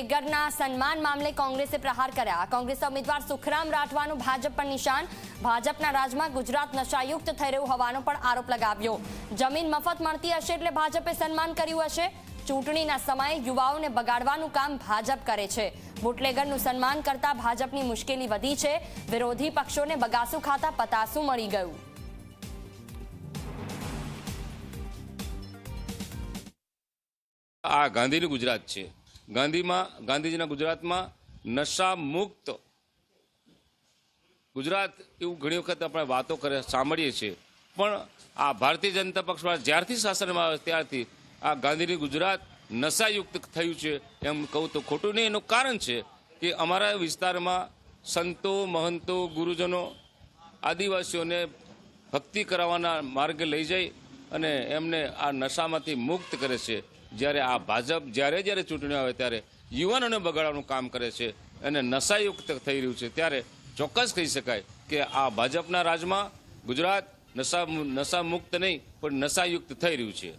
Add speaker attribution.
Speaker 1: ગરના સન્માન મામલે કોંગ્રેસે પ્રહાર કર્યા. કોંગ્રેસના ઉમેદવાર સુખરામ રાઠવાનું ભાજપ પર નિશાન. ભાજપના રાજમાં ગુજરાત નશાયુક્ત થઈ રહ્યું હોવાનો પણ આરોપ લગાવ્યો. જમીન મફત મળતી હશે એટલે ભાજપે સન્માન કર્યું હશે. ચૂંટણીના સમયે યુવાઓને બગાડવાનું કામ ભાજપ કરે છે. બુટલેગરનું સન્માન કરતા ભાજપની મુશ્કેલી વધી છે. વિરોધી પક્ષોને બગાસું ખાતા પતાસું મળી ગયું.
Speaker 2: આ ગાંધીનું ગુજરાત છે. ગાંધીમાં, ગાંધીજીના ગુજરાતમાં નશા મુક્ત ગુજરાત એવું ઘણી વખત આપણે વાતો કરે, સાંભળીએ છીએ. પણ આ ભારતીય જનતા પક્ષ જ્યારથી શાસનમાં આવે ત્યારથી આ ગાંધીની ગુજરાત નશાયુક્ત થયું છે એમ કહું તો ખોટું નહીં. એનું કારણ છે કે અમારા વિસ્તારમાં સંતો, મહંતો, ગુરુજનો, આદિવાસીઓને ભક્તિ કરાવવાના માર્ગે લઈ જાય અને એમને આ નશામાંથી મુક્ત કરે છે. જ્યારે આ ભાજપ જ્યારે જ્યારે ચૂંટણીઓ આવે ત્યારે યુવાનોને બગાડવાનું કામ કરે છે અને નશાયુક્ત થઈ રહ્યું છે, ત્યારે ચોક્કસ કહી શકાય કે આ ભાજપના રાજમાં ગુજરાત નશા નશા મુક્ત નહીં, પણ નશાયુક્ત થઈ રહ્યું છે.